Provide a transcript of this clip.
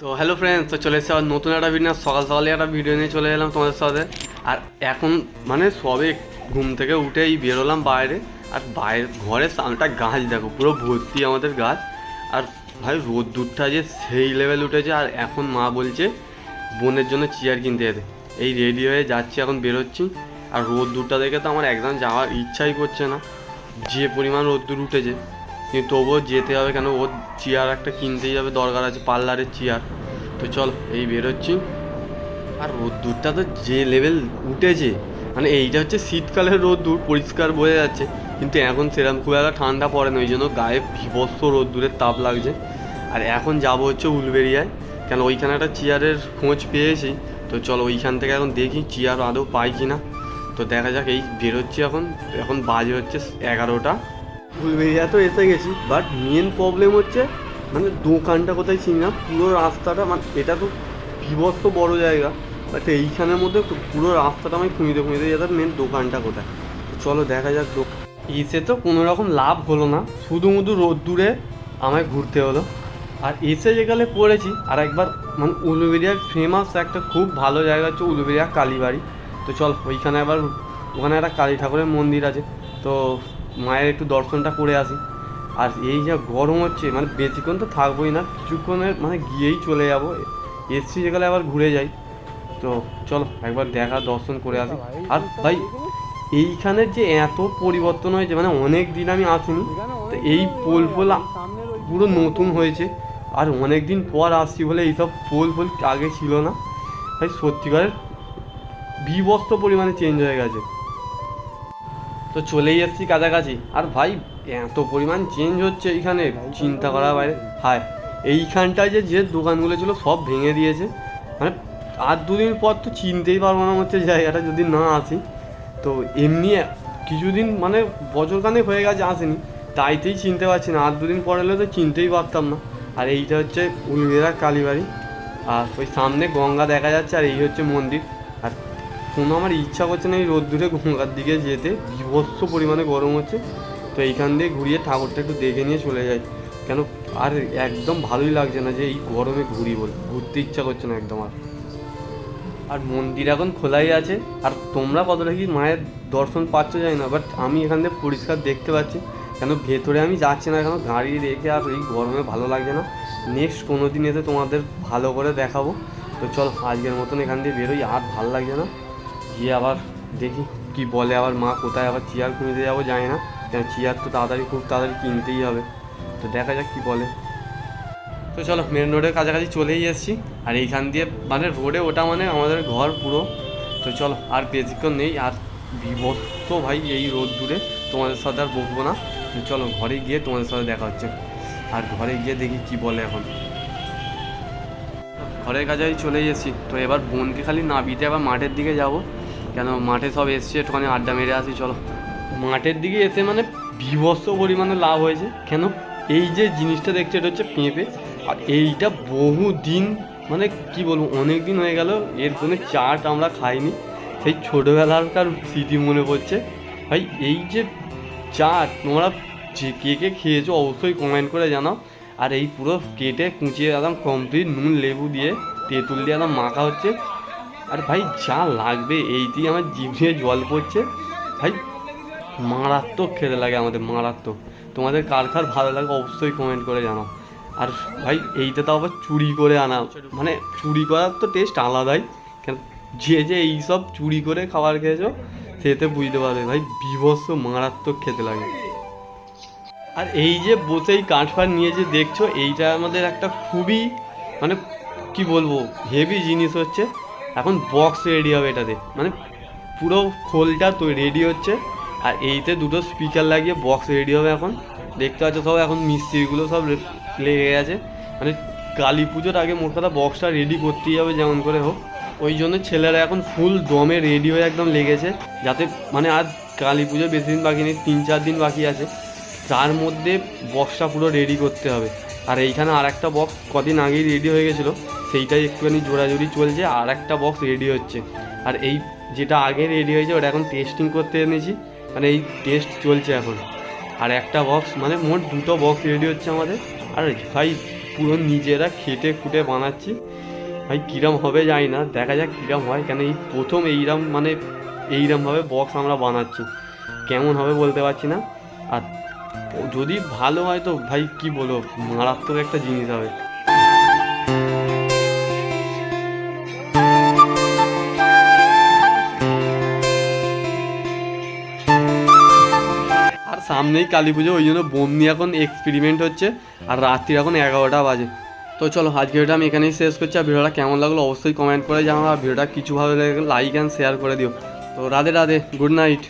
তো hello friends তো চলে এসে নতুন একটা ভিডিও সকাল সকালে একটা ভিডিও নিয়ে চলে এলাম তোমাদের সাথে। আর এখন মানে সবে ঘুম থেকে উঠেই বেরোলাম বাইরে। আর বাইরে ঘরের সামনেটা গাছ দেখো, পুরো ভর্তি আমাদের গাছ। আর ভাই রোদ্দুরটা যে সেই লেভেল উঠেছে, আর এখন মা বলছে বোনের জন্য চেয়ার কিনতে যেতে। এই রেডি হয়ে যাচ্ছি, এখন বেরোচ্ছি আর রোদ্দুরটা দেখে তো আমার একদম যাওয়ার ইচ্ছাই করছে না। যে পরিমাণ রোদ্দুর উঠেছে কিন্তু তবুও যেতে হবে কেন? ওর চেয়ার একটা কিনতেই যাবে, দরকার আছে পার্লারের চেয়ার তো চল, এই বেরোচ্ছি। আর রোদ্দুরটা তো যে লেভেল উঠেছে মানে এইটা হচ্ছে শীতকালের রোদ্দুর, পরিষ্কার বোঝা যাচ্ছে। কিন্তু এখন সেরকম খুব একটা ঠান্ডা পড়ে না, ওই জন্য গায়ে বিভৎস রোদ্দুরের তাপ লাগছে। আর এখন যাব হচ্ছে উলবেরিয়ায় কেন ওইখানে একটা চেয়ারের খোঁজ পেয়েছি। তো চলো, ওইখান থেকে এখন দেখি চেয়ার আদৌ পাই কি না তো দেখা যাক, এই বেরোচ্ছি এখন এখন বাজে হচ্ছে এগারোটা। ফুলবেরিয়া তো এসে গেছি বাট মেন প্রবলেম হচ্ছে মানে দোকানটা কোথায় চিনি না, পুরো রাস্তাটা মানে এটা তো বিভৎস বড় জায়গা বাট এইখানের মধ্যে পুরো রাস্তাটা আমি খুঁজতে খুঁজতে যেতে মেন দোকানটা কোথায়। তো চলো দেখা যাক দোকান এসে তো কোনো রকম লাভ হলো না, শুধুমুধু রোদ্দুরে আমায় ঘুরতে হলো। আর এসে যেখানে পড়েছি, আর একবার মানে উলুবেরিয়ার ফেমাস একটা খুব ভালো জায়গা হচ্ছে উলুবেরিয়া কালীবাড়ি। তো চল, ওইখানে আবার, ওখানে একটা কালী ঠাকুরের মন্দির আছে, তো মায়ের একটু দর্শনটা করে আসি। আর এই যা গরম হচ্ছে মানে বেশিক্ষণ তো থাকবোই না কিছুক্ষণের মানে গিয়েই চলে যাব। এসছি যেখানে আবার ঘুরে যাই। তো চলো, একবার দেখা, দর্শন করে আসি। আর ভাই এইখানের যে এত পরিবর্তন হয়েছে মানে অনেক দিন আমি আসিনি। তো এই পোল ফোল পুরো নতুন হয়েছে। আর অনেক দিন পর আসছি বলে এইসব পোল ফোল আগে ছিল না। ভাই, সত্যিকারের বিবস্ত পরিমাণে চেঞ্জ হয়ে গেছে। তো চলেই এসেছি কাছাকাছি। আর ভাই, এত পরিমাণ চেঞ্জ হচ্ছে এইখানে। চিন্তা করা বাইরে। হায়, এইখানটায় যে যে দোকানগুলো ছিল সব ভেঙে দিয়েছে। মানে আর দুদিন পর তো চিনতেই পারব না হচ্ছে জায়গাটা যদি না আসি। তো এমনি কিছুদিন মানে বছরখানেক হয়ে গেছে আসেনি। তাইতেই চিনতে পারছি না। আর দুদিন পর এলে তো চিনতেই পারতাম না। আর এইটা হচ্ছে উলবেরা কালীবাড়ি। আর ওই সামনে গঙ্গা দেখা যাচ্ছে, আর এই হচ্ছে মন্দির। আর কোনো আমার ইচ্ছা করছে না এই রোদ্দুরে গঙ্গার দিকে যেতে। বিভৎস পরিমাণে গরম হচ্ছে। তো এইখান দিয়ে ঘুরিয়ে ঠাকুরটা একটু দেখে নিয়ে চলে যাই। কেন আর একদম ভালোই লাগছে না যে এই গরমে ঘুরি বলে। ঘুরতে ইচ্ছা করছে না একদম আর। আর মন্দির এখন খোলাই আছে। আর তোমরা কতটা কি মায়ের দর্শন পাচ্ছ জানি না। বাট আমি এখান থেকে পরিষ্কার দেখতে পাচ্ছি। কেন ভেতরে আমি যাচ্ছি না কেন? গাড়ি রেখে আর এই গরমে ভালো লাগছে না। নেক্সট কোনো দিন এসে তোমাদের ভালো করে দেখাবো। তো চল আজকের মতন এখান দিয়ে বেরোই। আর ভালো লাগছে না। গিয়ে আবার দেখি কি বলে, আবার মা কোথায়, আবার চেয়ার কিনতে যাব, জানি না। কেন চেয়ার তো তাড়াতাড়ি, খুব তাড়াতাড়ি কিনতেই হবে। তো দেখা যাক কি বলে। তো চলো মেন রোডের কাছাকাছি চলেই এসেছি। আর এইখান দিয়ে মানে রোডে ওটা মানে আমাদের ঘর পুরো। তো চলো, আর বেশিক্ষণ নেই। আর বিভৎস ভাই এই রোদ দূরে। তোমাদের সাথে আর বকবো না। তো চলো, ঘরে গিয়ে তোমাদের সাথে দেখা হচ্ছে। আর ঘরে গিয়ে দেখি কি বলে এখন। ঘরের কাছাকাছি চলে এসেছি। তো এবার বোনকে খালি নাবিতে আবার মাঠের দিকে যাব। কেন মাঠে সব এসছে? একটুখানি আড্ডা মেরে আসি, চলো। মাঠের দিকে এসে মানে বিভৎস পরিমাণে লাভ হয়েছে। কেন? এই যে জিনিসটা দেখছে, এটা হচ্ছে পেঁপে। আর এইটা বহু দিন মানে কি বলব অনেক দিন হয়ে গেল, এর কোনো চাট আমরা খাইনি। সেই ছোটোবেলাকার স্মৃতি মনে পড়ছে। ভাই, এই যে চাট, তোমরা যে কে কে খেয়েছো অবশ্যই কমেন্ট করে জানাও। আর এই পুরো কেটে কুচিয়ে একদম কমপ্লিট নুন, লেবু দিয়ে, তেঁতুল দিয়ে একদম মাখা হচ্ছে। আর ভাই, যা লাগবে, এই দিয়ে আমার জিভে জল পড়ছে। ভাই, মারাত্মক খেতে লাগে আমাদের, মারাত্মক। তোমাদের কার কার ভালো লাগে অবশ্যই কমেন্ট করে জানাও। আর ভাই, এইটা তো আবার চুরি করে আনা মানে চুরি করার তো টেস্ট আলাদাই। কেন, যে যে এইসব চুরি করে খাবার খেয়েছো সেতে বুঝতে পারবে। ভাই, বিভৎস, মারাত্মক খেতে লাগে। আর এই যে বসেই কাঠফাট নিয়ে যে দেখছ, এইটা আমাদের একটা খুবই মানে কি বলব হেভি জিনিস হচ্ছে। এখন বক্স রেডি হবে এটাতে। মানে পুরো খোলটা তো রেডি হচ্ছে, আর এইতে দুটো স্পিকার লাগিয়ে বক্স রেডি হবে এখন। দেখতে পাচ্ছ সব এখন মিস্ত্রিগুলো সব লেগে গেছে। মানে কালী পুজোর আগে মোট কথা বক্সটা রেডি করতেই হবে যেমন করে হোক। ওই জন্য ছেলেরা এখন ফুল দমে রেডি হয়ে একদম লেগেছে। যাতে মানে আজ কালী পুজো বেশি দিন বাকি নেই, তিন চার দিন বাকি আছে। তার মধ্যে বক্সটা পুরো রেডি করতে হবে। আর এইখানে আর একটা বক্স কদিন আগেই রেডি হয়ে গেছিল। সেইটাই একটুখানি জোড়াজুড়ি চলছে, আর একটা বক্স রেডি হচ্ছে। আর এই যেটা আগে রেডি হয়েছে, ওটা এখন টেস্টিং করতে এনেছি। মানে এই টেস্ট চলছে এখন। আর একটা বক্স মানে মোট দুটো বক্স রেডি হচ্ছে আমাদের। আর ভাই, পুরো নিজেরা খেটে খুটে বানাচ্ছি। ভাই, কীরম হবে জানি না, দেখা যাক কীরম হয়। কেন এই প্রথম এইরম মানে এইরমভাবে বক্স আমরা বানাচ্ছি। কেমন হবে বলতে পারছি না। আর যদি ভালো হয় তো ভাই কি বলব, মারাত্মক একটা জিনিস হবে। আর সামনেই কালী পুজো, ওই জন্য বোম নিয়ে এখন এক্সপেরিমেন্ট হচ্ছে, আর রাত্রি এখন এগারোটা বাজে। তো চলো, আজকে ভিডিওটা আমি এখানেই শেষ করছি, আর ভিডিওটা কেমন লাগল অবশ্যই কমেন্ট করে জানাও, আর ভিডিওটা কিছু ভালো লাগে লাইক অ্যান্ড শেয়ার করে দিও। তো রাধে রাধে গুড নাইট